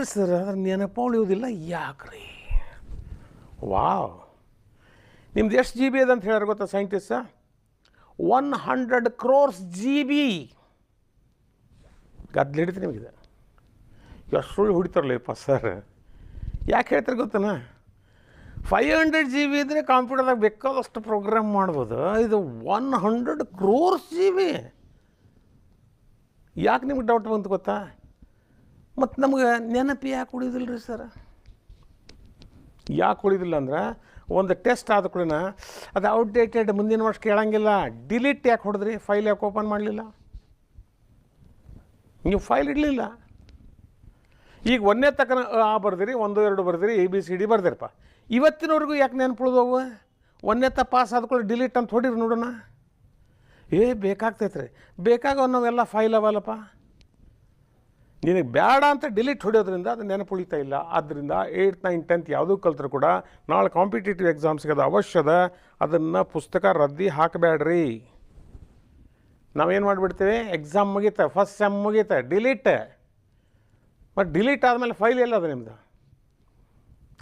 ರೀ ಸರ್? ಅದ್ರ ನೆನಪ ಉಳಿಯೋದಿಲ್ಲ ಯಾಕ್ರಿ? ವಾವ್. ನಿಮ್ದು ಎಷ್ಟು ಜಿ ಬಿ ಅದಂತ ಅಂತ ಹೇಳ್ಯಾರ ಗೊತ್ತಾ scientist one hundred crores G B ಗದ್ಲು ಹಿಡಿತು ನಿಮಗಿದೆ ಎಷ್ಟು ಸುಳ್ಳು ಹುಡಿತಾರಲ್ಲಪ್ಪ ಸರ್ ಯಾಕೆ ಹೇಳ್ತಾರೆ ಗೊತ್ತನ? ಫೈವ್ ಹಂಡ್ರೆಡ್ ಜಿ ಬಿ ಇದ್ದರೆ ಕಂಪ್ಯೂಟರ್ದಾಗ ಬೇಕಾದಷ್ಟು ಪ್ರೋಗ್ರಾಮ್ ಮಾಡ್ಬೋದು. ಇದು one hundred crores G B ಯಾಕೆ ನಿಮ್ಗೆ ಡೌಟ್ ಬಂತು ಗೊತ್ತಾ? ಮತ್ತು ನಮ್ಗೆ ನೆನಪು ಯಾಕೆ ಉಳಿದಿಲ್ಲ ರೀ ಸರ್? ಯಾಕೆ ಉಳಿದಿಲ್ಲ ಅಂದ್ರೆ ಒಂದು ಟೆಸ್ಟ್ ಆದ ಕೂಡ ಅದು ಔಟ್ಡೇಟೆಡ್ ಮುಂದಿನ ವರ್ಷ ಕೇಳಂಗಿಲ್ಲ. ಡಿಲೀಟ್ ಯಾಕೆ ಹೊಡೆದ್ರಿ? ಫೈಲ್ ಯಾಕೆ ಓಪನ್ ಮಾಡಲಿಲ್ಲ? ನೀವು ಫೈಲ್ ಇಡಲಿಲ್ಲ. ಈಗ ಒಂದನೇ ತಕ್ಕನ ಆ ಬರ್ದಿರಿ, ಒಂದು, ಎರಡು ಬರ್ದಿರಿ ಎ ಬಿ ಸಿ ಡಿ ಬರ್ದಿರಪ್ಪ. ಇವತ್ತಿನವರೆಗೂ ಯಾಕೆ ನೆನಪುಳಿದವು ಒಂದನೇ ತ ಪಾಸ್ ಆದ್ಕೊಳ್ಳಿ ಡಿಲೀಟ್ ಅಂತ ಹೊಡೀರಿ ನೋಡೋಣ. ಏ ಬೇಕಾಗ್ತೈತೆ ರೀ ಬೇಕಾಗೋ ನಾವೆಲ್ಲ ಫೈಲ್ ಅವಲ್ಲಪ್ಪ ನಿನಗೆ ಬೇಡ ಅಂತ ಡಿಲೀಟ್ ಹೊಡೆಯೋದ್ರಿಂದ ಅದು ನೆನಪು ಉಳಿತಾ ಇಲ್ಲ. ಆದ್ದರಿಂದ ಏಯ್ಟ್ ನೈನ್ ಟೆಂತ್ ಯಾವುದೂ ಕಲ್ತರೂ ಕೂಡ ನಾಳೆ ಕಾಂಪಿಟೇಟಿವ್ ಎಕ್ಸಾಮ್ಸ್ಗೆ ಅದು ಅವಶ್ಯದ ಅದನ್ನು ಪುಸ್ತಕ ರದ್ದಿ ಹಾಕಬೇಡ್ರಿ ನಾವೇನು ಮಾಡಿಬಿಡ್ತೀವಿ? ಎಕ್ಸಾಮ್ ಮುಗೀತ ಫಸ್ಟ್ ಸೆಮ್ ಮುಗೀತ ಡಿಲೀಟ್ ಮತ್ತು ಡಿಲೀಟ್ ಆದಮೇಲೆ ಫೈಲ್ ಎಲ್ಲ ಅದು ನಿಮ್ಮದು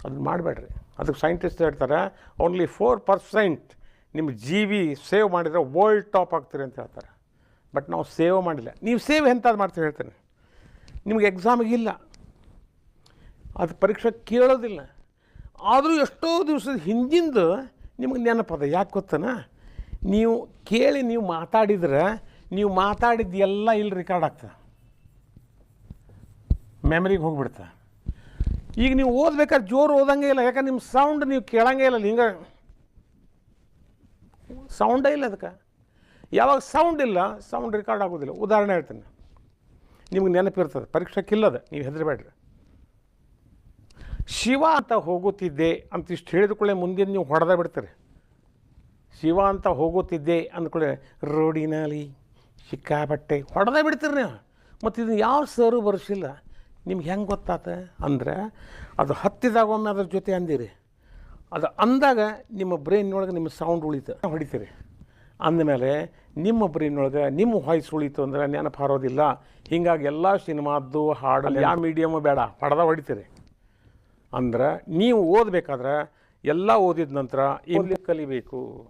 ಅದನ್ನ ಮಾಡಬೇಡ್ರಿ ಅದಕ್ಕೆ ಸೈಂಟಿಸ್ಟ್ ಹೇಳ್ತಾರೆ ಓನ್ಲಿ ಫೋರ್ ಪರ್ಸೆಂಟ್ ನಿಮ್ಮ ಜಿ ಬಿ ಸೇವ್ ಮಾಡಿದರೆ ವರ್ಲ್ಡ್ ಟಾಪ್ ಆಗ್ತೀರಿ ಅಂತ ಹೇಳ್ತಾರೆ. ಬಟ್ ನಾವು ಸೇವ್ ಮಾಡಿಲ್ಲ. ನೀವು ಸೇವ್ ಎಂಥದ್ದು ಮಾಡ್ತೀವಿ ಹೇಳ್ತೇನೆ. ನಿಮ್ಗೆ ಎಕ್ಸಾಮಿಗೆ ಇಲ್ಲ. ಅದು ಪರೀಕ್ಷೆ ಕೇಳೋದಿಲ್ಲ. ಆದರೂ ಎಷ್ಟೋ ದಿವಸದ ಹಿಂದಿಂದು ನಿಮಗೆ ನೆನಪದ. ಯಾಕೆ ಗೊತ್ತನ? ನೀವು ಕೇಳಿ ನೀವು ಮಾತಾಡಿದ್ರೆ ನೀವು ಮಾತಾಡಿದ್ದು ಎಲ್ಲ ಇಲ್ಲಿ ರೆಕಾರ್ಡ್ ಆಗ್ತದೆ. ಮೆಮರಿಗೆ ಹೋಗ್ಬಿಡ್ತ ಈಗ ನೀವು ಓದ್ಬೇಕಾದ್ರೆ ಜೋರು ಓದಂಗೆ ಇಲ್ಲ. ಯಾಕಂದ್ರೆ ನಿಮ್ಮ ಸೌಂಡ್ ನೀವು ಕೇಳಂಗೇ ಇಲ್ಲ. ಹಿಂಗೆ ಸೌಂಡೇ ಇಲ್ಲ ಅದಕ್ಕೆ. ಯಾವಾಗ ಸೌಂಡ್ ಇಲ್ಲ ಸೌಂಡ್ ರೆಕಾರ್ಡ್ ಆಗೋದಿಲ್ಲ. ಉದಾಹರಣೆ ಹೇಳ್ತೀನಿ. ನಿಮ್ಗೆ ನೆನಪಿರ್ತದೆ ಪರೀಕ್ಷಕ್ಕಿಲ್ಲದ ನೀವು ಹೆದರಬೇಡ್ರಿ. ಶಿವ ಅಂತ ಹೋಗುತ್ತಿದ್ದೆ ಅಂತ ಇಷ್ಟು ಹೇಳಿದ ಕೂಡಲೇ ಮುಂದಿನ ನೀವು ಹೊಡೆದ ಬಿಡ್ತೀರಿ. ಶಿವ ಅಂತ ಹೋಗುತ್ತಿದ್ದೆ ಅಂದ್ಕೊಳ್ಳಿ ರೋಡಿನಲ್ಲಿ ಸಿಕ್ಕಾಪಟ್ಟೆ ಹೊಡೆದ ಬಿಡ್ತೀರಿ ನೀವು. ಮತ್ತು ಇದನ್ನು ಯಾವ ಸರು ಬರ್ಸಿಲ್ಲ. ನಿಮ್ಗೆ ಹೆಂಗೆ ಗೊತ್ತಾತ? ಅಂದ್ರೆ ಅದು ಹತ್ತಿದಾಗ ಒಮ್ಮೆ ಅದ್ರ ಜೊತೆ ಅಂದಿರಿ. ಅದು ಅಂದಾಗ ನಿಮ್ಮ ಬ್ರೈನ್ನೊಳಗೆ ನಿಮ್ಮ ಸೌಂಡ್ ಉಳಿತು. ಹೊಡಿತೀರಿ. ಅಂದಮೇಲೆ ನಿಮ್ಮ ಬ್ರೈನೊಳಗೆ ನಿಮ್ಮ ವಾಯ್ಸ್ ಉಳಿತು ಅಂದರೆ ನೆನಪು ಹಾರೋದಿಲ್ಲ. ಹಿಂಗಾಗಿ ಎಲ್ಲ ಸಿನಿಮಾದ್ದು ಹಾಡು ಯಾವ ಮೀಡಿಯಮ್ಮು ಬೇಡ ಹೊಡೆದ ಹೊಡಿತೀರಿ. ಅಂದ್ರೆ ನೀವು ಓದಬೇಕಾದ್ರೆ ಎಲ್ಲ ಓದಿದ ನಂತರ ಇಲ್ಲಿ ಕಲಿಬೇಕು.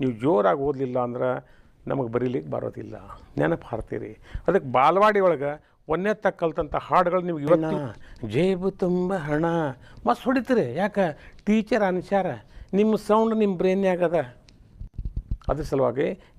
ನೀವು ಜೋರಾಗಿ ಓದಲಿಲ್ಲ ಅಂದ್ರೆ ನಮಗೆ ಬರೀಲಿಕ್ಕೆ ಬರೋದಿಲ್ಲ. ನೆನಪು ಹಾರ್ತೀರಿ. ಅದಕ್ಕೆ ಬಾಲವಾಡಿ ಒಳಗೆ ಒಂದೇ ತಕ್ಕ ಕಲ್ತಂಥ ಹಾಡುಗಳು ನಿಮ್ಗೆ ಇವತ್ತು ಜೇಬು ತುಂಬ ಹಣ. ಮಸ್ ಹೊಡಿತೀರಿ. ಯಾಕೆ? ಟೀಚರ್ ಅನುಸಾರ ನಿಮ್ಮ ಸೌಂಡ್ ನಿಮ್ಮ ಬ್ರೈನ್ಯಾಗದ ಅದ್ರ ಸಲುವಾಗಿ ನೀವು